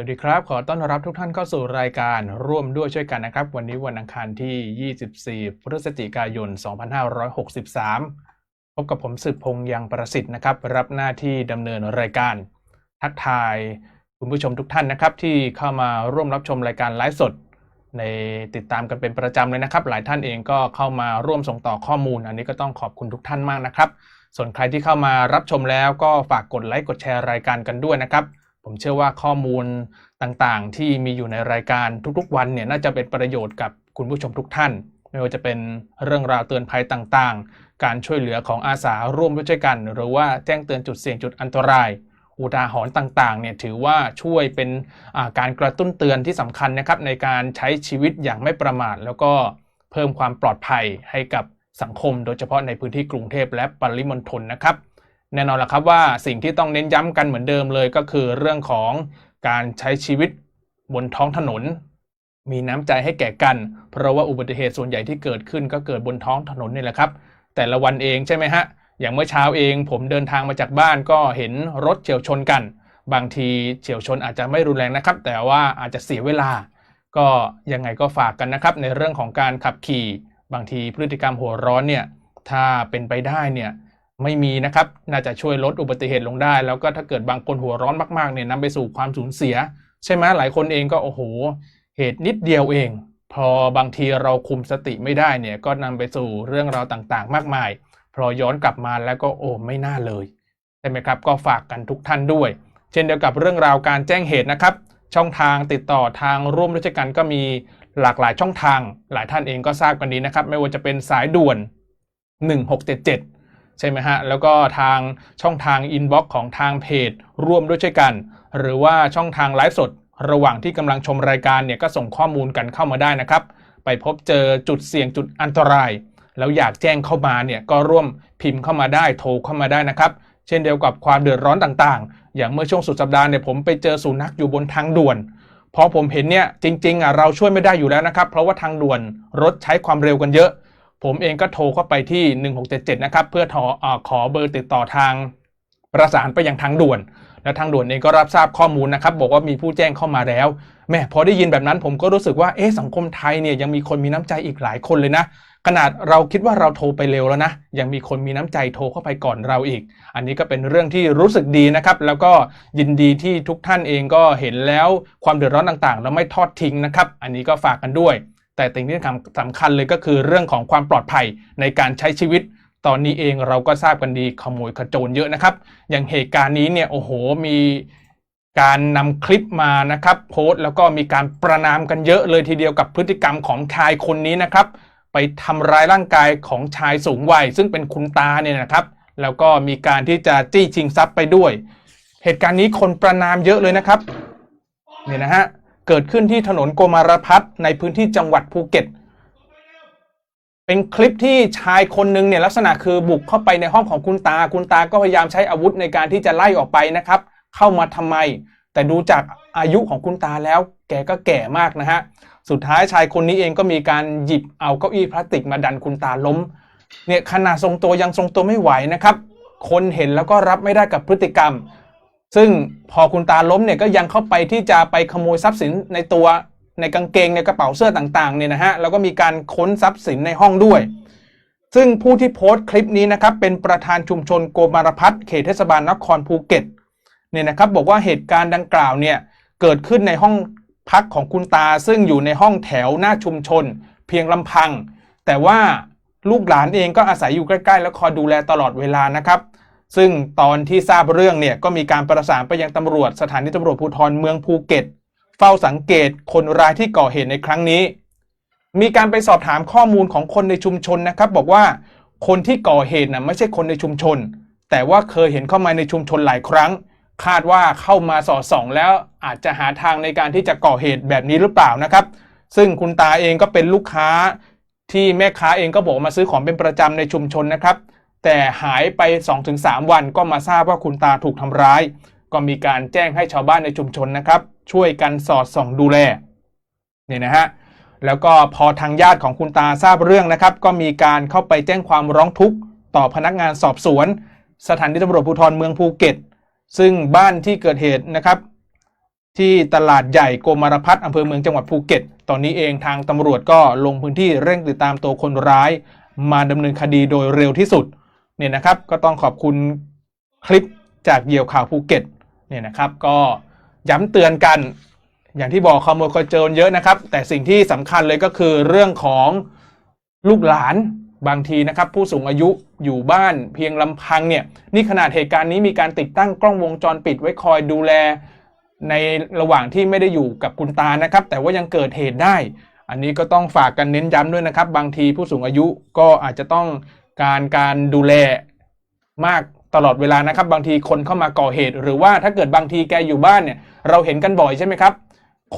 สวัสดีครับ ขอต้อนรับทุกท่านเข้าสู่รายการร่วมด้วยช่วยกันนะครับ วันนี้วันอังคารที่ 24 พฤศจิกายน 2563 พบกับผมสืบพงษ์ยังประสิทธิ์นะครับ รับหน้าที่ดำเนินรายการ ทักทายคุณผู้ชมทุกท่านนะครับ ที่เข้ามาร่วมรับชมรายการไลฟ์สด ในติดตามกันเป็นประจำเลยนะครับ หลายท่านเองก็เข้ามาร่วมส่งต่อข้อมูล อันนี้ก็ต้องขอบคุณทุกท่านมากนะครับ ส่วนใครที่เข้ามารับชมแล้วก็ฝากกดไลค์กดแชร์รายการกันด้วยนะครับ ผมเชื่อว่าข้อมูลต่างๆ ที่มีอยู่ในรายการทุกๆ วันเนี่ยน่าจะเป็นประโยชน์กับคุณผู้ชมทุกท่าน ไม่ว่าจะเป็นเรื่องราวเตือนภัยต่างๆ การช่วยเหลือของอาสาร่วมด้วยช่วยกัน หรือว่าแจ้งเตือนจุดเสี่ยงจุดอันตราย อุทาหรณ์ต่างๆเนี่ยถือว่าช่วยเป็นการกระตุ้นเตือนที่สำคัญนะครับในการใช้ชีวิตอย่างไม่ประมาท แล้วก็เพิ่มความปลอดภัยให้กับสังคม โดยเฉพาะในพื้นที่กรุงเทพและปริมณฑลนะครับ แน่นอนละครับว่าสิ่งที่ต้องเน้นย้ำกันเหมือนเดิมเลยก็คือเรื่องของการใช้ชีวิตบนท้องถนน มีน้ำใจให้แก่กัน เพราะว่าอุบัติเหตุส่วนใหญ่ที่เกิดขึ้นก็เกิดบนท้องถนนนี่แหละครับ แต่ละวันเองใช่ไหมฮะอย่างเมื่อเช้าเอง ผมเดินทางมาจากบ้านก็เห็นรถเฉียวชนกัน บางทีเฉียวชนอาจจะไม่รุนแรงนะครับ แต่ว่าอาจจะเสียเวลา ก็ยังไงก็ฝากกันนะครับ ในเรื่องของการขับขี่ บางทีพฤติกรรมหัวร้อนเนี่ยถ้าเป็นไปได้เนี่ย ไม่มีนะครับ น่าจะช่วยลดอุบัติเหตุลงได้ แล้วก็ถ้าเกิดบางคนหัวร้อนมากๆเนี่ยนำไปสู่ความสูญเสีย ใช่ไหมหลายคนเองก็โอ้โห เหตุนิดเดียวเอง พอบางทีเราคุมสติไม่ได้เนี่ยก็นำไปสู่เรื่องราวต่างๆ มากมาย พอย้อนกลับมาแล้วก็โอ้ไม่น่าเลยใช่ไหมครับ ก็ฝากกันทุกท่านด้วย เช่นเดียวกับเรื่องราวการแจ้งเหตุนะครับ ช่องทางติดต่อทางร่วมราชการก็มีหลากหลายช่องทาง หลายท่านเองก็ทราบกันดีนะครับ ไม่ว่าจะเป็นสายด่วน 1677 ใช่ไหมฮะ แล้วก็ทางช่องทางอินบ็อกซ์ของทางเพจ ร่วมด้วยช่วยกัน หรือว่าช่องทางไลฟ์สด ระหว่างที่กำลังชมรายการเนี่ยก็ส่งข้อมูลกันเข้ามาได้นะครับ ไปพบเจอจุดเสี่ยงจุดอันตราย แล้วอยากแจ้งเข้ามาเนี่ยก็ร่วมพิมพ์เข้ามาได้โทรเข้ามาได้นะครับ เช่นเดียวกับความเดือดร้อนต่างๆ อย่างเมื่อช่วงสุดสัปดาห์เนี่ยผมไปเจอสุนัขอยู่บนทางด่วนพอผมเห็นเนี่ยจริงๆอะเราช่วยไม่ได้อยู่แล้วนะครับ เพราะว่าทางด่วนรถใช้ความเร็วกันเยอะ ผมเองก็โทรเข้าไปที่ 1677 นะครับ เพื่อขออขอเบอร์ติดต่อทางประสานไปยังทางด่วน และทางด่วนเองก็รับทราบข้อมูลนะครับ บอกว่ามีผู้แจ้งเข้ามาแล้วแม่พอได้ยินแบบนั้นผมก็รู้สึกว่าเอ๊ะสังคมไทยเนี่ยยังมีคนมีน้ำใจอีกหลายคนเลยนะ ขนาดเราคิดว่าเราโทรไปเร็วแล้วนะ ยังมีคนมีน้ำใจโทรเข้าไปก่อนเราอีก อันนี้ก็เป็นเรื่องที่รู้สึกดีนะครับ แล้วก็ยินดีที่ทุกท่านเองก็เห็นแล้วความเดือดร้อนต่างๆ แล้วไม่ทอดทิ้งนะครับ อันนี้ก็ฝากกันด้วย แต่สิ่งที่สำคัญเลยก็คือเรื่องของความปลอดภัยในการใช้ชีวิต ตอนนี้เองเราก็ทราบกันดีขโมยขโจรเยอะนะครับ อย่างเหตุการณ์นี้เนี่ยโอ้โหมีการนำคลิปมานะครับโพสต์แล้วก็มีการประนามกันเยอะเลยทีเดียวกับพฤติกรรมของชายคนนี้นะครับ ไปทำร้ายร่างกายของชายสูงวัย ซึ่งเป็นคุณตาเนี่ยนะครับ แล้วก็มีการที่จะจี้ชิงทรัพย์ไปด้วย เหตุการณ์นี้คนประนามเยอะเลยนะครับเนี่ยนะฮะ เกิดขึ้นที่ถนนโกมารพัฒน์ในพื้นที่จังหวัดภูเก็ต เป็นคลิปที่ชายคนหนึ่งเนี่ยลักษณะคือบุกเข้าไปในห้องของคุณตา คุณตาก็พยายามใช้อาวุธในการที่จะไล่ออกไปนะครับ เข้ามาทำไม แต่ดูจากอายุของคุณตาแล้ว แกก็แก่มากนะฮะ สุดท้ายชายคนนี้เองก็มีการหยิบเอาเก้าอี้พลาสติกมาดันคุณตาล้ม เนี่ยขนาดทรงตัวยังทรงตัวไม่ไหวนะครับ คนเห็นแล้วก็รับไม่ได้กับพฤติกรรม ซึ่งพอคุณตาล้มเนี่ยก็ยังเข้าไปที่จะไปขโมยทรัพย์สินในตัวในกางเกงในกระเป๋าเสื้อต่างๆเนี่ยนะฮะแล้วก็มีการค้นทรัพย์สินในห้องด้วย ซึ่งผู้ที่โพสต์คลิปนี้นะครับเป็นประธานชุมชนโกมารพัฒน์เขตเทศบาลนครภูเก็ตเนี่ยนะครับบอกว่าเหตุการณ์ดังกล่าวเนี่ยเกิดขึ้นในห้องพักของคุณตาซึ่งอยู่ในห้องแถวหน้าชุมชน เพียงลำพัง แต่ว่าลูกหลานเองก็อาศัยอยู่ใกล้ๆ และคอยดูแลตลอดเวลานะครับ ซึ่งตอนที่ทราบเรื่องเนี่ยก็มีการประสานไปยังตำรวจสถานีตำรวจภูธรเมืองภูเก็ต เฝ้าสังเกตคนร้ายที่ก่อเหตุในครั้งนี้ มีการไปสอบถามข้อมูลของคนในชุมชนนะครับ บอกว่าคนที่ก่อเหตุนะไม่ใช่คนในชุมชน แต่ว่าเคยเห็นเข้ามาในชุมชนหลายครั้ง คาดว่าเข้ามาสอดส่อง แล้วอาจจะหาทางในการที่จะก่อเหตุแบบนี้หรือเปล่านะครับ ซึ่งคุณตาเองก็เป็นลูกค้าที่แม่ค้าเองก็บอกมาซื้อของเป็นประจำในชุมชนนะครับ แต่หายไป 2-3 วันก็มาทราบว่าคุณตาถูกทำร้าย ก็มีการแจ้งให้ชาวบ้านในชุมชนนะครับ ช่วยกันสอดส่องดูแลเนี่ยนะฮะแล้วก็พอทางญาติของคุณตาทราบเรื่องนะครับ ก็มีการเข้าไปแจ้งความร้องทุกข์ต่อพนักงานสอบสวน สถานีตำรวจภูธรเมืองภูเก็ต ซึ่งบ้านที่เกิดเหตุนะครับ ที่ตลาดใหญ่โกมารพัฒน์อำเภอเมืองจังหวัดภูเก็ต ตอนนี้เองทางตำรวจก็ลงพื้นที่เร่งติดตามตัวคนร้าย มาดำเนินคดีโดยเร็วที่สุด เนี่ยนะครับก็ต้องขอบคุณคลิปจากเหยี่ยวข่าวภูเก็ตเนี่ยนะครับก็ย้ำเตือนกันอย่างที่บอกขโมยขโจรเยอะนะครับ แต่สิ่งที่สำคัญเลยก็คือเรื่องของลูกหลานบางทีนะครับ ผู้สูงอายุอยู่บ้านเพียงลำพังเนี่ยนี่ขนาดเหตุการณ์นี้มีการติดตั้งกล้องวงจรปิดไว้คอยดูแล ในระหว่างที่ไม่ได้อยู่กับคุณตานะครับ แต่ว่ายังเกิดเหตุได้ อันนี้ก็ต้องฝากกันเน้นย้ำด้วยนะครับ บางทีผู้สูงอายุก็อาจจะต้อง การการดูแลมากตลอดเวลานะครับ บางทีคนเข้ามาก่อเหตุ หรือว่าถ้าเกิดบางทีแกอยู่บ้านเนี่ยเราเห็นกันบ่อยใช่ไหมครับ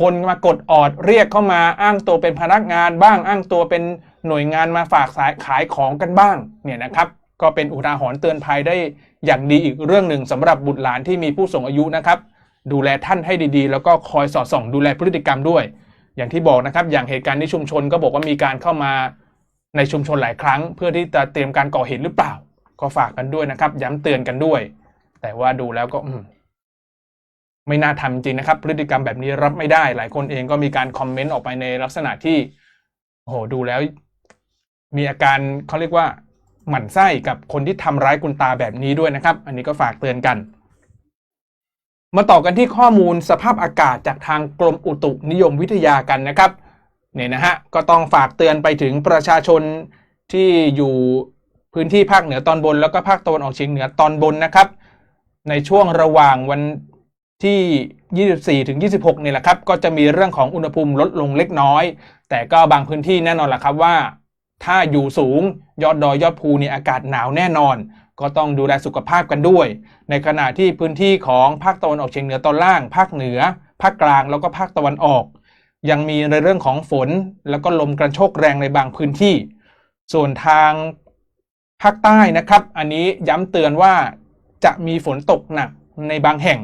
คนมากดออดเรียกเข้ามาอ้างตัวเป็นพนักงานบ้างอ้างตัวเป็นหน่วยงานมาฝากสายขายของกันบ้างเนี่ยนะครับ ก็เป็นอุทาหรณ์เตือนภัยได้อย่างดีอีกเรื่องหนึ่งสำหรับบุตรหลานที่มีผู้สูงอายุนะครับ ดูแลท่านให้ดีๆ แล้วก็คอยสอดส่อง ดูแลพฤติกรรมด้วย อย่างที่บอกนะครับ อย่างเหตุการณ์ที่ชุมชนก็บอกว่ามีการเข้ามา ในชุมชนหลายครั้ง เพื่อที่จะเตรียมการก่อเหตุหรือเปล่า ก็ฝากกันด้วยนะครับ ย้ำเตือนกันด้วย แต่ว่าดูแล้วก็อืไม่น่าทำจริงนะครับ พฤติกรรมแบบนี้รับไม่ได้ หลายคนเองก็มีการคอมเมนต์ออกไปในลักษณะที่โอ้โหดูแล้ว มีอาการเขาเรียกว่า หมั่นไส้กับคนที่ทำร้ายคุณตาแบบนี้ด้วยนะครับ อันนี้ก็ฝากเตือนกัน มาต่อกันที่ข้อมูลสภาพอากาศจากทางกรมอุตุนิยมวิทยากันนะครับ เนี่ยนะฮะก็ต้องฝากเตือนไปถึงประชาชนที่อยู่พื้นที่ภาคเหนือตอนบน แล้วก็ภาคตะวันออกเฉียงเหนือตอนบนนะครับ ในช่วงระหว่างวันที่ 24 ถึง 26นี่ยแหละครับ ก็จะมีเรื่องของอุณหภูมิลดลงเล็กน้อย แต่ก็บางพื้นที่แน่นอนแหละครับว่า ถ้าอยู่สูงยอดดอยยอดภูเนี่ยอากาศหนาวแน่นอน ก็ต้องดูแลสุขภาพกันด้วย ในขณะที่พื้นที่ของภาคตะวันออกเฉียงเหนือตอนล่าง ภาคเหนือ ภาคกลางแล้วก็ภาคตะวันออก ยังมีในเรื่องของฝน แล้วก็ลมกระโชกแรงในบางพื้นที่ ส่วนทางภาคใต้นะครับ อันนี้ย้ำเตือนว่าจะมีฝนตกหนักในบางแห่ง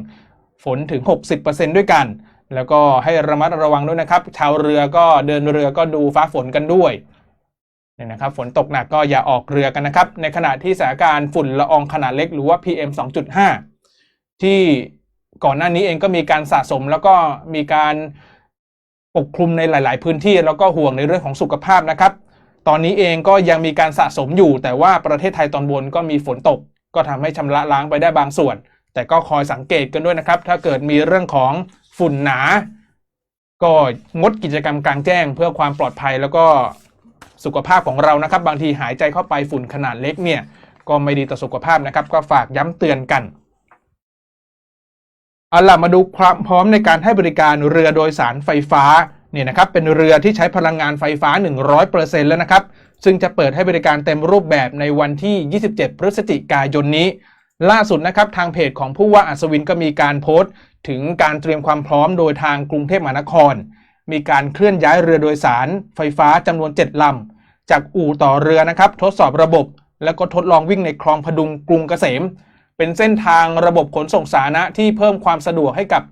ฝนถึง 60%ด้วยกัน แล้วก็ให้ระมัดระวังด้วยนะครับ ชาวเรือก็เดินเรือก็ดูฟ้าฝนกันด้วยเนี่ยนะครับ ฝนตกหนักก็อย่าออกเรือกันนะครับ ในขณะที่สถานการณ์ฝุ่นละอองขนาดเล็กหรือว่า PM 2.5 ที่ก่อนหน้านี้เองก็มีการสะสมแล้วก็มีการ ปกคลุมในหลาย ๆ พื้นที่แล้วก็ห่วงในเรื่องของสุขภาพนะครับ ตอนนี้เองก็ยังมีการสะสมอยู่ แต่ว่าประเทศไทยตอนบนก็มีฝนตก ก็ทำให้ชำระล้างไปได้บางส่วน แต่ก็คอยสังเกตกันด้วยนะครับ ถ้าเกิดมีเรื่องของฝุ่นหนา ก็งดกิจกรรมกลางแจ้ง เพื่อความปลอดภัยแล้วก็สุขภาพของเรานะครับ บางทีหายใจเข้าไปฝุ่นขนาดเล็กเนี่ยก็ไม่ดีต่อสุขภาพนะครับ ก็ฝากย้ำเตือนกัน เอาล่ะมาดูความพร้อมในการให้บริการเรือโดยสารไฟฟ้าเนี่ยนะครับเป็นเรือที่ใช้พลังงานไฟฟ้า 100%แล้วนะครับ ซึ่งจะเปิดให้บริการเต็มรูปแบบในวันที่ 27 พฤศจิกายนนี้ ล่าสุดนะครับทางเพจของผู้ว่าอัศวินก็มีการโพสต์ ถึงการเตรียมความพร้อมโดยทางกรุงเทพมหานคร มีการเคลื่อนย้ายเรือโดยสารไฟฟ้าจำนวน 7ลำจากอู่ต่อเรือนะครับทดสอบระบบ แล้วก็ทดลองวิ่งในคลองพดุงกรุงเกษม เป็นเส้นทางระบบขนส่งสาธารณะที่เพิ่มความสะดวกให้กับ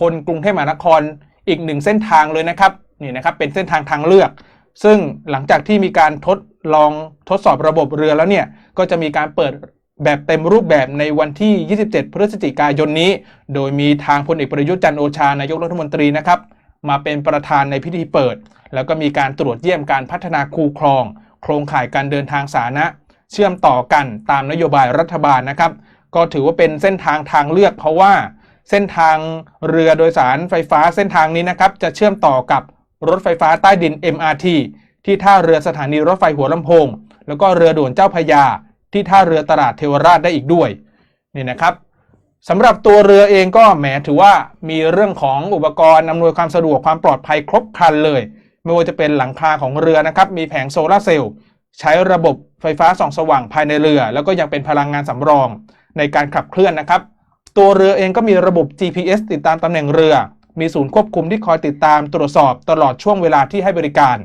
คนกรุงเทพมหานครอีกหนึ่งเส้นทางเลยนะครับนี่นะครับเป็นเส้นทางทางเลือก ซึ่งหลังจากที่มีการทดลองทดสอบระบบเรือแล้วเนี่ยก็จะมีการเปิดแบบเต็มรูปแบบในวันที่ 27 พฤศจิกายนนี้ โดยมีทางพลเอกประยุทธ์จันโอชานายกรัฐมนตรีนะครับมาเป็นประธานในพิธีเปิด แล้วก็มีการตรวจเยี่ยมการพัฒนาคูคลอง โครงข่ายการเดินทางสาธารณะ เชื่อมต่อกันตามนโยบายรัฐบาลนะครับ ก็ถือว่าเป็นเส้นทางทางเลือก เพราะว่าเส้นทางเรือโดยสารไฟฟ้าเส้นทางนี้นะครับ จะเชื่อมต่อกับรถไฟฟ้าใต้ดิน MRT ที่ท่าเรือสถานีรถไฟหัวลำโพง แล้วก็เรือด่วนเจ้าพยา ที่ท่าเรือตลาดเทวราชได้อีกด้วยนี่นะครับสำหรับตัวเรือเองก็แหมถือว่ามีเรื่องของอุปกรณ์อำนวยความสะดวกความปลอดภัยครบครันเลย ไม่ว่าจะเป็นหลังคาของเรือนะครับ มีแผงโซลาร์เซลล์ใช้ระบบไฟฟ้าส่องสว่างภายในเรือ แล้วก็ยังเป็นพลังงานสำรอง ในการขับเคลื่อนนะครับ ตัวเรือเองก็มีระบบ GPS ติดตามตำแหน่งเรือ มีศูนย์ควบคุมที่คอยติดตามตรวจสอบตลอดช่วงเวลาที่ให้บริการ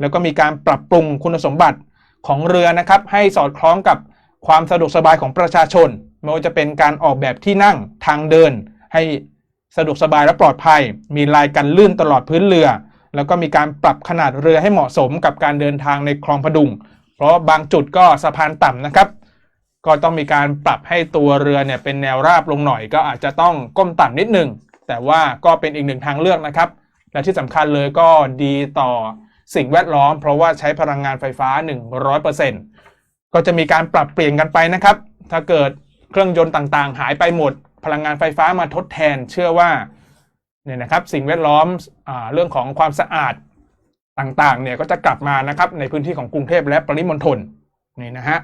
แล้วก็มีการปรับปรุงคุณสมบัติของเรือนะครับ ให้สอดคล้องกับความสะดวกสบายของประชาชน ไม่ว่าจะเป็นการออกแบบที่นั่งทางเดิน ให้สะดวกสบายและปลอดภัย มีลายกันลื่นตลอดพื้นเรือ แล้วก็มีการปรับขนาดเรือให้เหมาะสมกับการเดินทางในคลองพดุง เพราะบางจุดก็สะพานต่ำนะครับ ก็ต้องมีการปรับให้ตัวเรือเนี่ยเป็นแนวราบลงหน่อย ก็อาจจะต้องก้มต่ำนิดหนึ่งแต่ว่าก็เป็นอีกหนึ่งทางเลือกนะครับ และที่สำคัญเลยก็ดีต่อสิ่งแวดล้อม เพราะว่าใช้พลังงานไฟฟ้า 100%ก็จะมีการปรับเปลี่ยนกันไปนะครับ ถ้าเกิดเครื่องยนต์ต่างๆ หายไปหมด พลังงานไฟฟ้ามาทดแทน เชื่อว่าเนี่ยนะครับสิ่งแวดล้อมอเรื่องของความสะอาดต่างๆเนี่ยก็จะกลับมานะครับในพื้นที่ของกรุงเทพและปริมณฑลนี่นะฮะ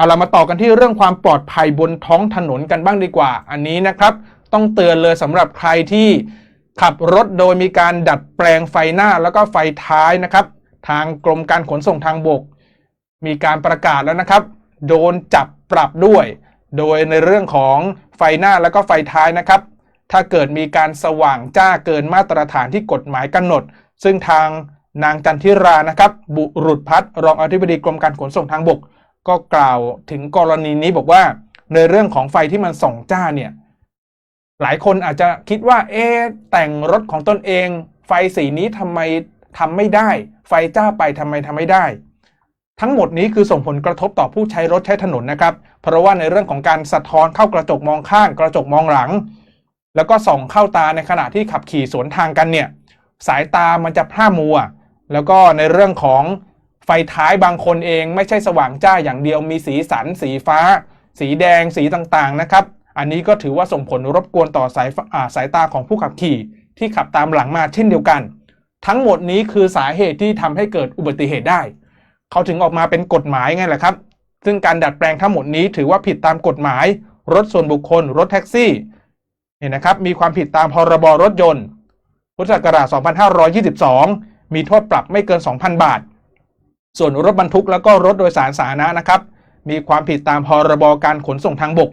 เอาเรามาต่อกันที่เรื่องความปลอดภัยบนท้องถนนกันบ้างดีกว่า อันนี้นะครับ ต้องเตือนเลยสำหรับใครที่ขับรถโดยมีการดัดแปลงไฟหน้าแล้วก็ไฟท้ายนะครับ ทางกรมการขนส่งทางบก มีการประกาศแล้วนะครับ โดนจับปรับด้วย โดยในเรื่องของไฟหน้าแล้วก็ไฟท้ายนะครับ ถ้าเกิดมีการสว่างจ้าเกินมาตรฐานที่กฎหมายกำหนด ซึ่งทางนางจันทิรานะครับ บุรุษพัฒน์รองอธิบดีกรมการขนส่งทางบก ก็กล่าวถึงกรณีนี้บอกว่าในเรื่องของไฟที่มันส่องจ้าเนี่ยหลายคนอาจจะคิดว่า เอ๊ะแต่งรถของตนเอง ไฟสีนี้ทำไมทำไม่ได้ ไฟจ้าไปทำไมทำไม่ได้ ทั้งหมดนี้คือส่งผลกระทบต่อผู้ใช้รถใช้ถนนนะครับ เพราะว่าในเรื่องของการสะท้อนเข้ากระจกมองข้าง กระจกมองหลัง แล้วก็ส่องเข้าตาในขณะที่ขับขี่สวนทางกันเนี่ย สายตามันจะพร่ามัว แล้วก็ในเรื่องของ ฟท้ายบางคนเองไม่ใช่สว่างจ้าอย่างเดียวมีสีสัน สีฟ้า สีแดงสีต่างๆนะครับ อันนี้ก็ถือว่าส่งผลรบกวนต่อสายาสายตาของผู้ขับขี่ ที่ขับตามหลังมาเช่นเดียวกัน ทั้งหมดนี้คือสาเหตุที่ทำให้เกิดอุบัติเหตุได้ เขาถึงออกมาเป็นกฎหมายไงแหละครับ ซึ่งการดัดแปลงทั้งหมดนี้ถือว่าผิดตามกฎหมาย รถส่วนบุคคล รถแท็กซี่เนี่ยนะครับมีความผิดตามพรบรถยนต์พุทธศักราช 2522 มีโทษปรับไม่เกิน 2,000 บาท ส่วนรถบรรทุกแล้วก็รถโดยสารสาธารณะนะครับ มีความผิดตามพรบการขนส่งทางบก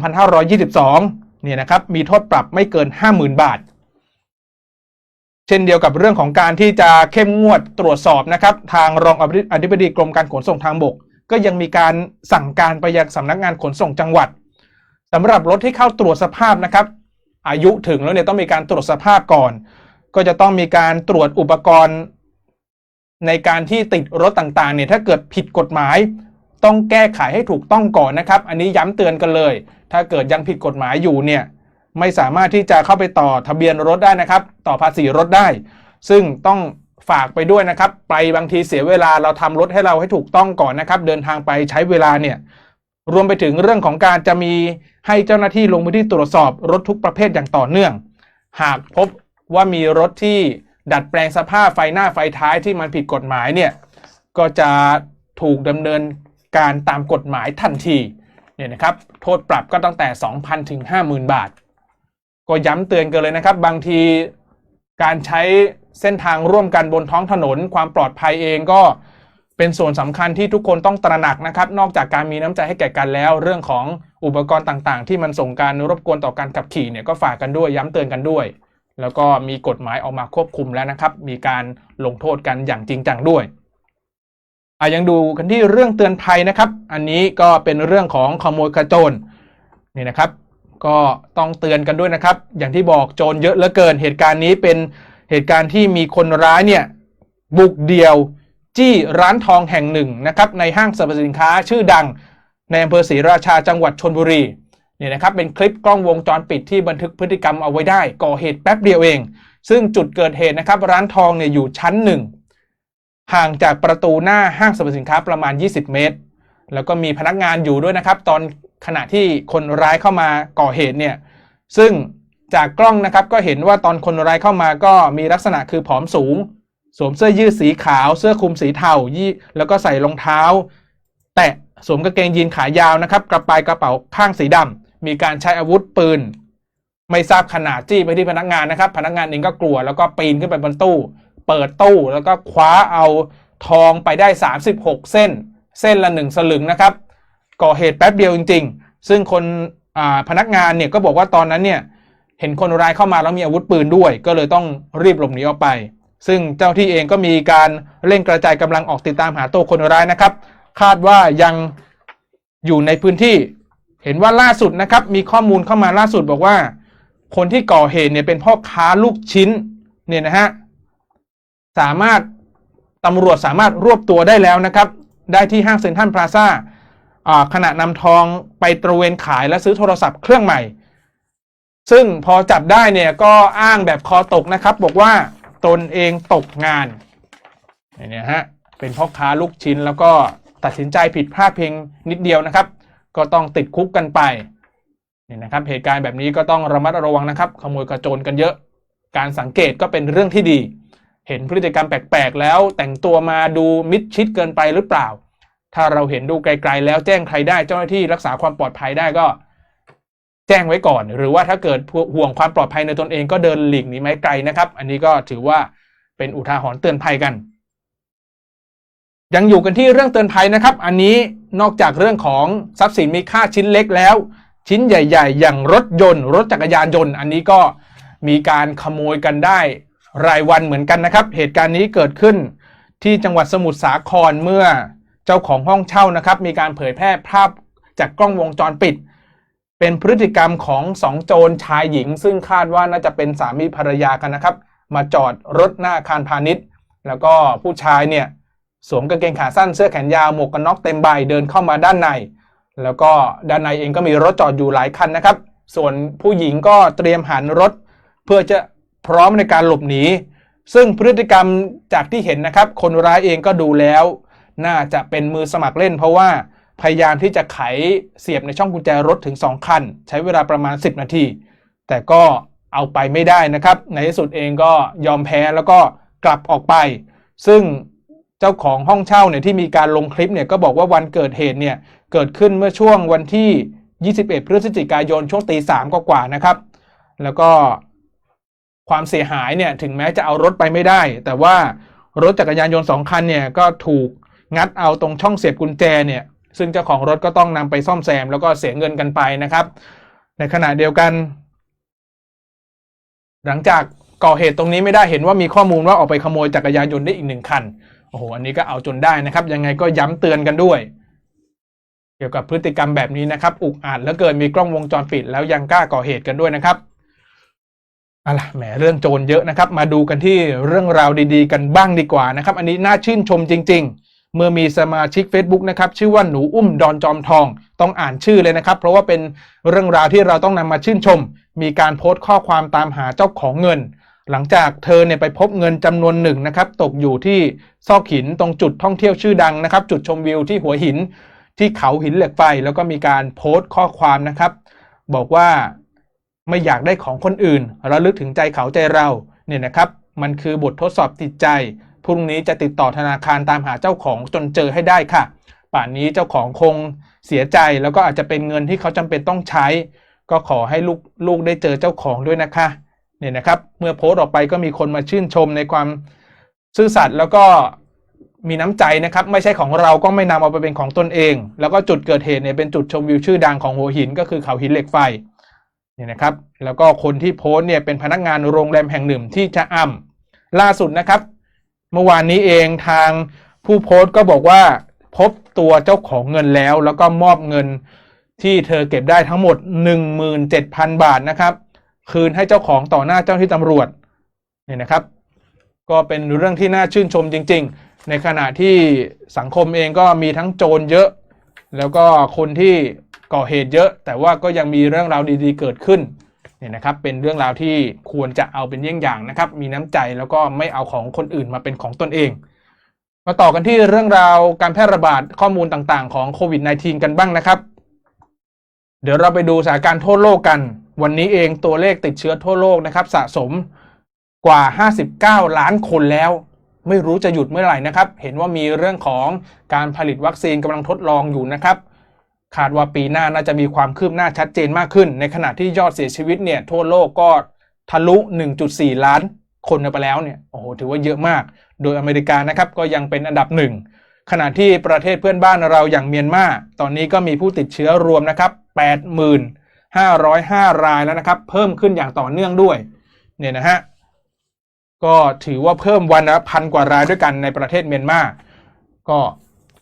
2522 เนี่ยนะครับ มีโทษปรับไม่เกิน 50,000 บาท เช่นเดียวกับเรื่องของการที่จะเข้มงวดตรวจสอบนะครับ ทางรองอธิบดีกรมการขนส่งทางบก ก็ยังมีการสั่งการไปยังสำนักงานขนส่งจังหวัดสำหรับรถที่เข้าตรวจสภาพนะครับ อายุถึงแล้วเนี่ยต้องมีการตรวจสภาพก่อน ก็จะต้องมีการตรวจอุปกรณ์ ในการที่ติดรถต่างๆเนี่ยถ้าเกิดผิดกฎหมาย ต้องแก้ไขให้ถูกต้องก่อนนะครับ อันนี้ย้ำเตือนกันเลย ถ้าเกิดยังผิดกฎหมายอยู่เนี่ยไม่สามารถที่จะเข้าไปต่อทะเบียนรถได้นะครับ ต่อภาษีรถได้ ซึ่งต้องฝากไปด้วยนะครับ ไปบางทีเสียเวลาเราทำรถให้เราให้ถูกต้องก่อนนะครับ เดินทางไปใช้เวลาเนี่ยรวมไปถึงเรื่องของการจะมีให้เจ้าหน้าที่ลงพื้นที่ตรวจสอบรถทุกประเภทอย่างต่อเนื่อง หากพบว่ามีรถที่ ดัดแปลงสภาพไฟหน้าไฟท้ายที่มันผิดกฎหมายเนี่ยก็จะถูกดำเนินการตามกฎหมายทันทีเนี่ยนะครับโทษปรับก็ตั้งแต่ 2,000 ถึง 50,000 บาท ก็ย้ำเตือนกันเลยนะครับ บางทีการใช้เส้นทางร่วมกันบนท้องถนน ความปลอดภัยเองก็เป็นส่วนสำคัญที่ทุกคนต้องตระหนักนะครับ นอกจากการมีน้ำใจให้แก่กันแล้ว เรื่องของอุปกรณ์ต่างๆ ที่มันส่งการรบกวนต่อการขับขี่เนี่ยก็ฝากกันด้วยย้ำเตือนกันด้วย แล้วก็มีกฎหมายออกมาควบคุมแล้วนะครับ มีการลงโทษกันอย่างจริงจังด้วยอะยังดูกันที่เรื่องเตือนภัยนะครับ อันนี้ก็เป็นเรื่องของขโมยขโจรนี่นะครับ ก็ต้องเตือนกันด้วยนะครับ อย่างที่บอกโจรเยอะเหลือเกิน เหตุการณ์นี้เป็นเหตุการณ์ที่มีคนร้ายเนี่ยบุกเดี่ยวจี้ร้านทองแห่งหนึ่งนะครับในห้างสรรพสินค้าชื่อดังในอำเภอศรีราชาจังหวัดชนบุรี เนี่ยนะครับเป็นคลิปกล้องวงจรปิดที่บันทึกพฤติกรรมเอาไว้ได้ก่อเหตุแป๊บเดียวเอง ซึ่งจุดเกิดเหตุนะครับร้านทองเนี่ยอยู่ชั้นหนึ่งห่างจากประตูหน้าห้างสรรพสินค้าประมาณ 20 เมตร แล้วก็มีพนักงานอยู่ด้วยนะครับ ตอนขณะที่คนร้ายเข้ามาก่อเหตุเนี่ยซึ่งจากกล้องนะครับก็เห็นว่าตอนคนร้ายเข้ามาก็มีลักษณะคือผอมสูง สวมเสื้อยืดสีขาว เสื้อคลุมสีเทายี่แล้วก็ใส่รองเท้า แตะสวมกางเกงยีนขายาวนะครับกระปายกระเป๋าข้างสีดำ มีการใช้อาวุธปืน ไม่ทราบขนาดจี้ไปที่พนักงานนะครับ พนักงานเองก็กลัวแล้วก็ปีนขึ้นไปบนตู้ เปิดตู้แล้วก็คว้าเอาทองไปได้ 36 เส้น เส้นละหนึ่งสลึงนะครับ ก่อเหตุแป๊บเดียวจริง ๆ ซึ่งคนพนักงานเนี่ยก็บอกว่าตอนนั้นเนี่ยเห็นคนร้ายเข้ามาแล้วมีอาวุธปืนด้วย ก็เลยต้องรีบหลบหนีออกไป ซึ่งเจ้าที่เองก็มีการเร่งกระจายกำลังออกติดตามหาตัวคนร้ายนะครับ คาดว่ายังอยู่ในพื้นที่ เห็นว่าล่าสุดนะครับมีข้อมูลเข้ามาล่าสุดบอกว่า คนที่ก่อเหตุเนี่ยเป็นพ่อค้าลูกชิ้นเนี่ยนะฮะสามารถตำรวจสามารถรวบตัวได้แล้วนะครับ ได้ที่ห้างเซ็นทรัลพลาซ่าขณะนำทองไปตระเวนขายและซื้อโทรศัพท์เครื่องใหม่ ซึ่งพอจับได้เนี่ยก็อ้างแบบคอตกนะครับ บอกว่าตนเองตกงานเนี่ยฮะเป็นพ่อค้าลูกชิ้นแล้วก็ตัดสินใจผิดพลาดเพียงนิดเดียวนะครับ ก็ต้องติดคุกกันไปนี่นะครับเหตุการณ์แบบนี้ก็ต้องระมัดระวังนะครับขโมยกระโจนกันเยอะ การสังเกตก็เป็นเรื่องที่ดี เห็นพฤติกรรมแปลกๆ แล้วแต่งตัวมาดูมิดชิดเกินไปหรือเปล่า ถ้าเราเห็นดูไกลๆ แล้วแจ้งใครได้เจ้าหน้าที่รักษาความปลอดภัยได้ก็ แจ้งไว้ก่อน หรือว่าถ้าเกิดห่วงความปลอดภัยในตนเองก็เดินหลีกหนีไม่ไกลนะครับ อันนี้ก็ถือว่าเป็นอุทาหรณ์เตือนภัยกัน ยังอยู่กันที่เรื่องเตือนภัยนะครับ อันนี้นอกจากเรื่องของทรัพย์สินมีค่าชิ้นเล็กแล้ว ชิ้นใหญ่ ๆ อย่างรถยนต์ รถจักรยานยนต์ อันนี้ก็มีการขโมยกันได้รายวันเหมือนกันนะครับ เหตุการณ์นี้เกิดขึ้นที่จังหวัดสมุทรสาครเมื่อเจ้าของห้องเช่านะครับ มีการเผยแพร่ภาพจากกล้องวงจรปิด เป็นพฤติกรรมของสองโจรชายหญิง ซึ่งคาดว่าน่าจะเป็นสามีภรรยากันนะครับ มาจอดรถหน้าอาคารพาณิชย์ แล้วก็ผู้ชายเนี่ย สวมกางเกงขาสั้นเสื้อแขนยาวหมวกกันน็อกเต็มใบเดินเข้ามาด้านใน แล้วก็ด้านในเองก็มีรถจอดอยู่หลายคันนะครับ ส่วนผู้หญิงก็เตรียมหันรถ เพื่อจะพร้อมในการหลบหนี ซึ่งพฤติกรรมจากที่เห็นนะครับ คนร้ายเองก็ดูแล้ว น่าจะเป็นมือสมัครเล่น เพราะว่าพยายามที่จะไขเสียบในช่องกุญแจรถถึง 2 คัน ใช้เวลาประมาณ 10 นาที แต่ก็เอาไปไม่ได้นะครับ ในที่สุดเองก็ยอมแพ้แล้วก็กลับออกไป ซึ่ง เจ้าของห้องเช่าเนี่ยที่มีการลงคลิปเนี่ยก็บอกว่าวันเกิดเหตุเนี่ยเกิดขึ้นเมื่อช่วงวันที่ 21 พฤศจิกายนช่วงตีสามกว่าๆนะครับ แล้วก็ความเสียหายเนี่ยถึงแม้จะเอารถไปไม่ได้ แต่ว่ารถจักรยานยนต์สองคันเนี่ยก็ถูกงัดเอาตรงช่องเสียบกุญแจเนี่ยซึ่งเจ้าของรถก็ต้องนำไปซ่อมแซมแล้วก็เสียเงินกันไปนะครับ ในขณะเดียวกัน หลังจากก่อเหตุตรงนี้ไม่ได้เห็นว่ามีข้อมูลว่าออกไปขโมยจักรยานยนต์ได้อีกหนึ่งคัน โอ้โหอันนี้ก็เอาจนได้นะครับ ยังไงก็ย้ำเตือนกันด้วย เกี่ยวกับพฤติกรรมแบบนี้นะครับ อุกอาจเหลือเกินมีกล้องวงจรปิด แล้วยังกล้าก่อเหตุกันด้วยนะครับอาล่ะแหมเรื่องโจรเยอะนะครับ มาดูกันที่เรื่องราวดีๆ กันบ้างดีกว่านะครับ อันนี้น่าชื่นชมจริง ๆ เมื่อมีสมาชิก Facebook นะครับชื่อว่าหนูอุ้มดอนจอมทอง ต้องอ่านชื่อเลยนะครับ เพราะว่าเป็นเรื่องราวที่เราต้องนำมาชื่นชม มีการโพสต์ข้อความตามหาเจ้าของเงิน หลังจากเธอเนี่ยไปพบเงินจำนวนหนึ่งนะครับ ตกอยู่ที่ซอกหินตรงจุดท่องเที่ยวชื่อดังนะครับ จุดชมวิวที่หัวหินที่เขาหินเหล็กไฟ แล้วก็มีการโพสต์ข้อความนะครับ บอกว่าไม่อยากได้ของคนอื่นระลึกถึงใจเขาใจเราเนี่ยนะครับ มันคือบททดสอบจิตใจพรุ่งนี้จะติดต่อธนาคารตามหาเจ้าของจนเจอให้ได้ค่ะ ป่านนี้เจ้าของคงเสียใจแล้วก็อาจจะเป็นเงินที่เขาจำเป็นต้องใช้ ก็ขอให้ลูกลูกได้เจอเจ้าของด้วยนะคะ เนี่ยนะครับเมื่อโพสต์ออกไปก็มีคนมาชื่นชมในความซื่อสัตย์แล้วก็มีน้ำใจนะครับ ไม่ใช่ของเราก็ไม่นำเอาไปเป็นของตนเอง แล้วก็จุดเกิดเหตุเนี่ยเป็นจุดชมวิวชื่อดังของหัวหินก็คือเขาหินเหล็กไฟเนี่ยนะครับ แล้วก็คนที่โพสต์เนี่ยเป็นพนักงานโรงแรมแห่งหนึ่งที่จะอ่ำล่าสุดนะครับ เมื่อวานนี้เองทางผู้โพสต์ก็บอกว่าพบตัวเจ้าของเงินแล้ว แล้วก็มอบเงินที่เธอเก็บได้ทั้งหมด 17,000 บาทนะครับ คืนให้เจ้าของต่อหน้าเจ้าที่ตำรวจเนี่ยนะครับ ก็เป็นเรื่องที่น่าชื่นชมจริง ๆ ในขณะที่สังคมเองก็มีทั้งโจรเยอะ แล้วก็คนที่ก่อเหตุเยอะ แต่ว่าก็ยังมีเรื่องราวดีๆ เกิดขึ้นเนี่ยนะครับเป็นเรื่องราวที่ควรจะเอาเป็นเยี่ยงอย่างนะครับ มีน้ำใจแล้วก็ไม่เอาของคนอื่นมาเป็นของตนเอง มาต่อกันที่เรื่องราวการแพร่ระบาดข้อมูลต่างๆ ของโควิด -19 กันบ้างนะครับ เดี๋ยวเราไปดูสถานการณ์ทั่วโลกกัน วันนี้เองตัวเลขติดเชื้อทั่วโลกนะครับ สะสมกว่า 59 ล้านคนแล้ว ไม่รู้จะหยุดเมื่อไหร่นะครับ เห็นว่ามีเรื่องของการผลิตวัคซีนกำลังทดลองอยู่นะครับ คาดว่าปีหน้าน่าจะมีความคืบหน้าชัดเจนมากขึ้น ในขณะที่ยอดเสียชีวิตเนี่ยทั่วโลกก็ทะลุ 1.4 ล้านคนไปแล้วเนี่ยโอ้โหถือว่าเยอะมาก โดยอเมริกานะครับก็ยังเป็นอันดับหนึ่งขณะที่ประเทศเพื่อนบ้านเราอย่างเมียนมาตอนนี้ก็มีผู้ติดเชื้อรวมนะครับ8 0 0 0 505 รายแล้วนะครับ เพิ่มขึ้นอย่างต่อเนื่องด้วยเนี่ยนะฮะก็ถือว่าเพิ่มวันละพันกว่ารายด้วยกันในประเทศเมียนมาก็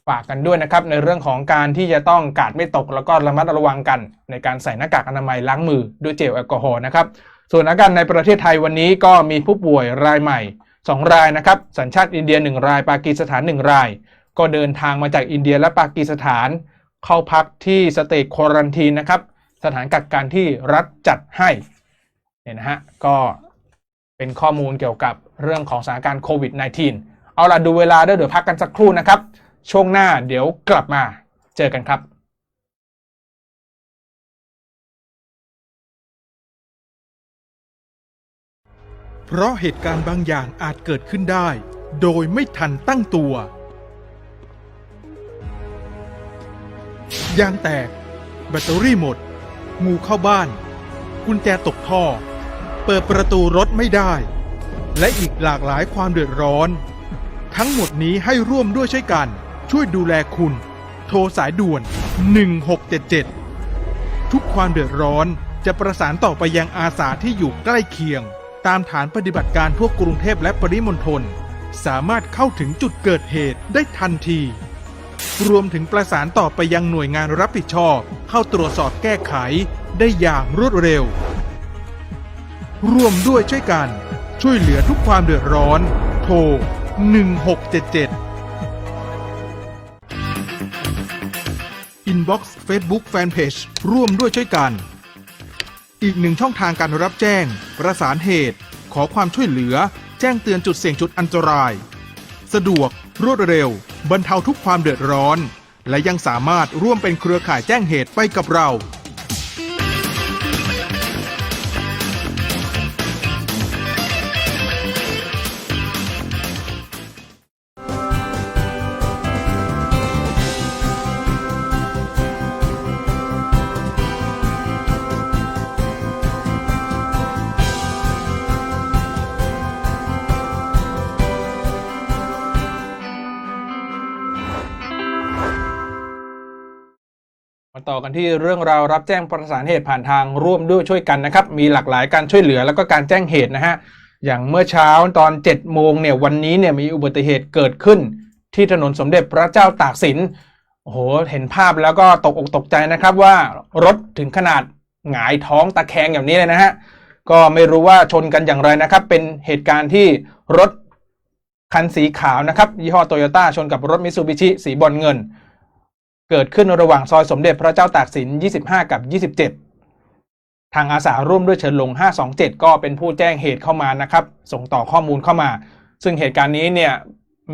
ฝากกันด้วยนะครับในเรื่องของการที่จะต้องกาดไม่ตกแล้วก็ระมัดระวังกัน ในการใส่หน้ากากอนามัยล้างมือด้วยเจลแอลกอฮอล์นะครับ ส่วนอาการในประเทศไทยวันนี้ก็มีผู้ป่วยรายใหม่ 2 รายนะครับ สัญชาติอินเดีย 1 ราย ปากีสถาน 1 ราย ก็เดินทางมาจากอินเดียและปากีสถาน เข้าพักที่สเตทควอรันทีนนะครับ สถานกักกันที่รัฐจัดให้เนี่ยนะฮะก็เป็นข้อมูลเกี่ยวกับเรื่องของสถานการณ์โควิด -19 เอาล่ะดูเวลาด้วยเดี๋ยวพักกันสักครู่นะครับ ช่วงหน้าเดี๋ยวกลับมาเจอกันครับเพราะเหตุการณ์บางอย่างอาจเกิดขึ้นได้ โดยไม่ทันตั้งตัว ยางแตก แบตเตอรี่หมด งูเข้าบ้าน กุญแจตกท่อ เปิดประตูรถไม่ได้ และอีกหลากหลายความเดือดร้อน ทั้งหมดนี้ให้ร่วมด้วยช่วยกัน ช่วยดูแลคุณ โทรสายด่วน 1677 ทุกความเดือดร้อนจะประสานต่อไปยังอาสาที่อยู่ใกล้เคียง ตามฐานปฏิบัติการทั่วกรุงเทพและปริมณฑลสามารถเข้าถึงจุดเกิดเหตุได้ทันที รวมถึงประสานต่อไปยังหน่วยงานรับผิดชอบ เข้าตรวจสอบแก้ไขได้อย่างรวดเร็ว ร่วมด้วยช่วยกัน ช่วยเหลือทุกความเดือดร้อน โทร 1677 Inbox Facebook Fanpage ร่วมด้วยช่วยกัน อีกหนึ่งช่องทางการรับแจ้ง ประสานเหตุ ขอความช่วยเหลือ แจ้งเตือนจุดเสี่ยงจุดอันตราย สะดวกรวดเร็ว บรรเทาทุกความเดือดร้อน และยังสามารถร่วมเป็นเครือข่ายแจ้งเหตุไปกับเรา ต่อกันที่เรื่องราวรับแจ้งประสานเหตุผ่านทางร่วมด้วยช่วยกันนะครับ มีหลากหลายการช่วยเหลือแล้วก็การแจ้งเหตุนะฮะ อย่างเมื่อเช้าตอน7จ็ดโมงเนี่ยวันนี้เนี่ยมีอุบัติเหตุเกิดขึ้น ที่ถนนสมเด็จพระเจ้าตากสิน โอ้โห เห็นภาพแล้วก็ตกอกตกใจนะครับว่ารถถึงขนาดหงายท้องตะแคงอย่างนี้เลยนะฮะ ก็ไม่รู้ว่าชนกันอย่างไรนะครับ เป็นเหตุการณ์ที่รถคันสีขาวนะครับยี่ห้อโตโยต้าชนกับรถมิตซูบิชิสีบอลเงิน เกิดขึ้นระหว่างซอยสมเด็จพระเจ้าตากสิน 25 กับ 27 ทางอาสาร่วมด้วยเฉินหลง 527 ก็เป็นผู้แจ้งเหตุเข้ามานะครับ ส่งต่อข้อมูลเข้ามา ซึ่งเหตุการณ์นี้เนี่ย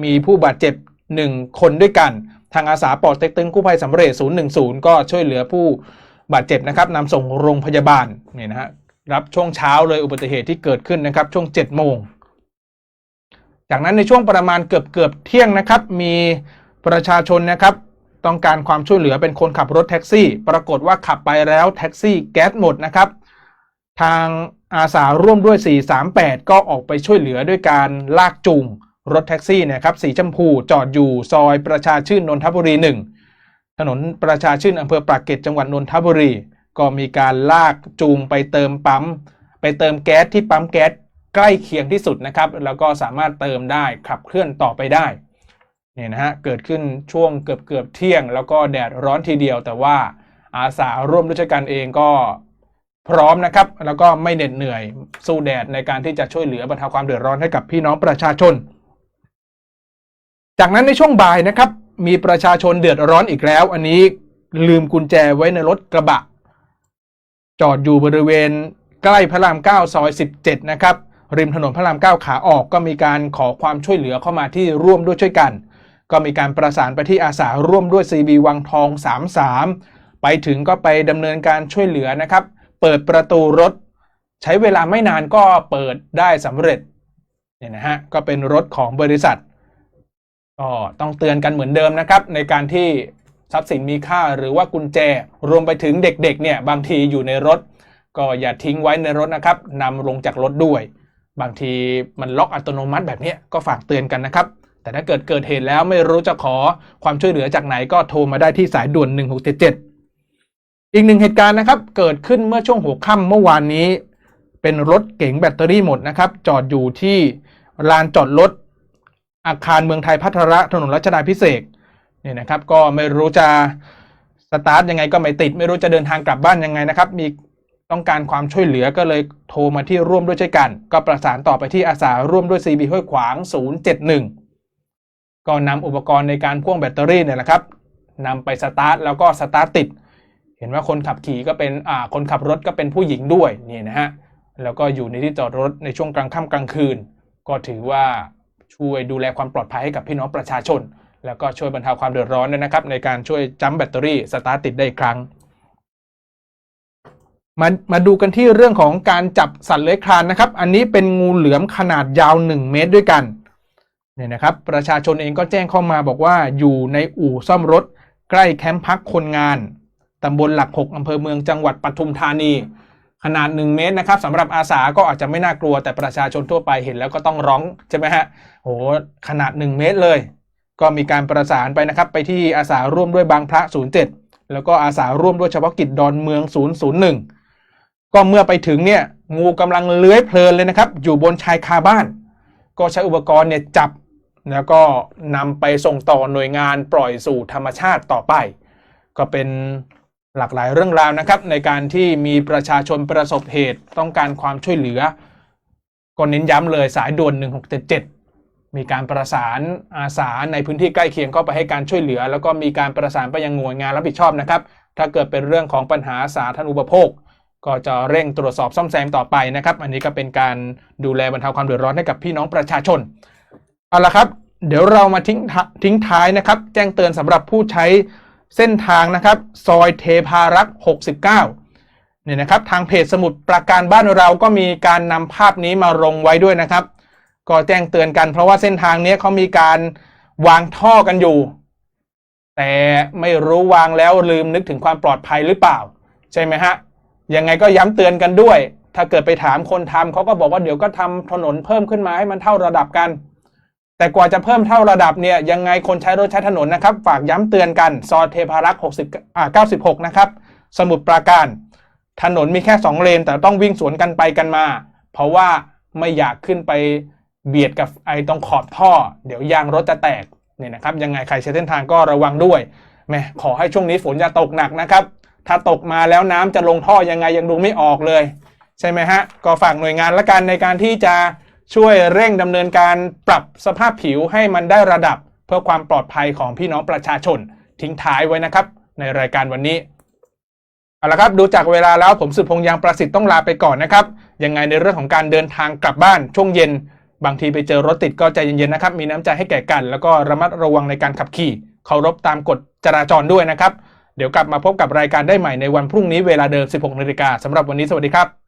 มีผู้บาดเจ็บ 1 คนด้วยกัน ทางอาสาปอดเต็กตึงกู้ภัยสำเร็จ 010 ก็ช่วยเหลือผู้บาดเจ็บนะครับนำส่งโรงพยาบาลนี่นะฮะรับช่วงเช้าเลยอุบัติเหตุที่เกิดขึ้นนะครับ ช่วง 7 โมง จากนั้นในช่วงประมาณเกือบเกือบเที่ยงนะครับ มีประชาชนนะครับ ต้องการความช่วยเหลือเป็นคนขับรถแท็กซี่ ปรากฏว่าขับไปแล้วแท็กซี่แก๊สหมดนะครับ ทางอาสาร่วมด้วย 438 ก็ออกไปช่วยเหลือด้วยการลากจูงรถแท็กซี่เนะครับสีชมพูจอดอยู่ซอยประชาชื่นนนทบุรี1ถนนประชาชื่นอำเภอปากเกร็ดจังหวัดนนทบุรี ก็มีการลากจูงไปเติมปั๊ม ไปเติมแก๊สที่ปั๊มแก๊สใกล้เคียงที่สุดนะครับ แล้วก็สามารถเติมได้ขับเคลื่อนต่อไปได้ นี่นะฮะเกิดขึ้นช่วงเกือบเกือบเที่ยง แล้วก็แดดร้อนทีเดียว แต่ว่าอาสาร่วมด้วยช่วยกันเองก็พร้อมนะครับ แล้วก็ไม่เหน็ดเหนื่อยสู้แดดในการที่จะช่วยเหลือบรรเทาความเดือดร้อนให้กับพี่น้องประชาชน จากนั้นในช่วงบ่ายนะครับ มีประชาชนเดือดร้อนอีกแล้ว อันนี้ลืมกุญแจไว้ในรถกระบะ จอดอยู่บริเวณใกล้พระราม 9 ซอย 17 นะครับ ริมถนนพระราม 9 ขาออกก็มีการขอความช่วยเหลือเข้ามาที่ร่วมด้วยช่วยกัน ก็มีการประสานไปที่อาสาร่วมด้วย CB วังทอง 33 ไปถึงก็ไปดำเนินการช่วยเหลือนะครับ เปิดประตูรถ ใช้เวลาไม่นานก็เปิดได้สำเร็จเนี่ยนะฮะก็เป็นรถของบริษัทก็ต้องเตือนกันเหมือนเดิมนะครับ ในการที่ทรัพย์สินมีค่าหรือว่ากุญแจรวมไปถึงเด็กๆเนี่ยบางทีอยู่ในรถ ก็อย่าทิ้งไว้ในรถนะครับนำลงจากรถด้วย บางทีมันล็อกอัตโนมัติแบบนี้ก็ฝากเตือนกันนะครับ แต่ถ้าเกิดเกิดเหตุแล้วไม่รู้จะขอความช่วยเหลือจากไหนก็โทรมาได้ที่สายด่วน 1677 อีกหนึ่งเหตุการณ์นะครับ เกิดขึ้นเมื่อช่วงหัวค่ำเมื่อวานนี้ เป็นรถเก๋งแบตเตอรี่หมดนะครับ จอดอยู่ที่ลานจอดรถอาคารเมืองไทยพัทระถนนรัชดาพิเศษนี่นะครับ ก็ไม่รู้จะสตาร์ทยังไงก็ไม่ติด ไม่รู้จะเดินทางกลับบ้านยังไงนะครับ มีต้องการความช่วยเหลือก็เลยโทรมาที่ร่วมด้วยช่วยกัน ก็ประสานต่อไปที่อาสาร่วมด้วย CB ห้วยขวาง 071 ก็นำอุปกรณ์ในการพ่วงแบตเตอรี่เนี่ยแหละครับนำไปสตาร์ทแล้วก็สตาร์ทติด เห็นว่าคนขับขี่ก็เป็นอ่าคนขับรถก็เป็นผู้หญิงด้วยนี่นะฮะแล้วก็อยู่ในที่จอดรถในช่วงกลางค่ำกลางคืน ก็ถือว่าช่วยดูแลความปลอดภัยให้กับพี่น้องประชาชน แล้วก็ช่วยบรรเทาความเดือดร้อนด้วยนะครับ ในการช่วยจัมแบตเตอรี่สตาร์ทติดได้อีกครั้งมามาดูกันที่เรื่องของการจับสัตว์เลื้อยคลานนะครับ อันนี้เป็นงูเหลือมขนาดยาว 1 เมตรด้วยกัน เนี่ยนะครับประชาชนเองก็แจ้งเข้ามาบอกว่าอยู่ในอู่ซ่อมรถ ใกล้แคมป์พักคนงานตำบลหลักหกอำเภอเมืองจังหวัดปทุมธานี ขนาด 1 เมตรนะครับสำหรับอาสาก็อาจจะไม่น่ากลัวแต่ประชาชนทั่วไปเห็นแล้วก็ต้องร้องใช่ไหมฮะโหขนาด 1 เมตรเลย ก็มีการประสานไปนะครับไปที่อาสาร่วมด้วยบางพระ 07 แล้วก็อาสาร่วมด้วยเฉพาะกิจดอนเมือง 001 ก็เมื่อไปถึงเนี่ยงูกำลังเลื้อยเพลินเลยนะครับอยู่บนชายคาบ้าน ก็ใช้อุปกรณ์เนี่ยจับ แล้วก็นำไปส่งต่อหน่วยงานปล่อยสู่ธรรมชาติต่อไป ก็เป็นหลากหลายเรื่องราวนะครับ ในการที่มีประชาชนประสบเหตุต้องการความช่วยเหลือก็เน้นย้ำเลยสายด่วน 1677 มีการประสานอาสาในพื้นที่ใกล้เคียงเข้าไปให้การช่วยเหลือ แล้วก็มีการประสานไปยังหน่วยงานรับผิดชอบนะครับ ถ้าเกิดเป็นเรื่องของปัญหาสาธารณูปโภค ก็จะเร่งตรวจสอบซ่อมแซมต่อไปนะครับ อันนี้ก็เป็นการดูแลบรรเทาความเดือดร้อนให้กับพี่น้องประชาชน เอาละครับ เดี๋ยวเรามาทิ้งทิ้งท้ายนะครับ แจ้งเตือนสำหรับผู้ใช้เส้นทางนะครับ ซอยเทพารักษ์69เนี่ยนะครับ ทางเพจสมุดประการบ้านเราก็มีการนำภาพนี้มาลงไว้ด้วยนะครับ ก็แจ้งเตือนกันเพราะว่าเส้นทางนี้เขามีการวางท่อกันอยู่ แต่ไม่รู้วางแล้วลืมนึกถึงความปลอดภัยหรือเปล่า ใช่ไหมฮะยังไงก็ย้ำเตือนกันด้วย ถ้าเกิดไปถามคนทำเขาก็บอกว่าเดี๋ยวก็ทำถนนเพิ่มขึ้นมาให้มันเท่าระดับกัน แต่กว่าจะเพิ่มเท่าระดับเนี่ยยังไงคนใช้รถใช้ถนนนะครับ ฝากย้ำเตือนกันซอยเทพารักษ์60อ่า96 นะครับ สมุทรปราการ ถนนมีแค่ 2 เลน แต่ต้องวิ่งสวนกันไปกันมา เพราะว่าไม่อยากขึ้นไปเบียดกับไอ้ตรงขอบท่อ เดี๋ยวยางรถจะแตกเนี่ยนะครับ ยังไงใครใช้เส้นทางก็ระวังด้วยแหมขอให้ช่วงนี้ฝนอย่าตกหนักนะครับ ถ้าตกมาแล้วน้ำจะลงท่อยังไงยังดูไม่ออกเลย ใช่ไหมฮะก็ฝากหน่วยงานละกันในการที่จะ ช่วยเร่งดำเนินการปรับสภาพผิวให้มันได้ระดับ เพื่อความปลอดภัยของพี่น้องประชาชน ทิ้งท้ายไว้นะครับ ในรายการวันนี้เอาละครับดูจากเวลาแล้วผมสุพงยางประสิทธิ์ต้องลาไปก่อนนะครับยังไงในเรื่องของการเดินทางกลับบ้านช่วงเย็น บางทีไปเจอรถติดก็ใจเย็นๆนะครับ มีน้ำใจให้แก่กัน แล้วก็ระมัดระวังในการขับขี่เคารพตามกฎจราจรด้วยนะครับ เดี๋ยวกลับมาพบกับรายการได้ใหม่ในวันพรุ่งนี้เวลาเดิม 16นาฬิกาสำหรับวันนี้สวัสดีครับ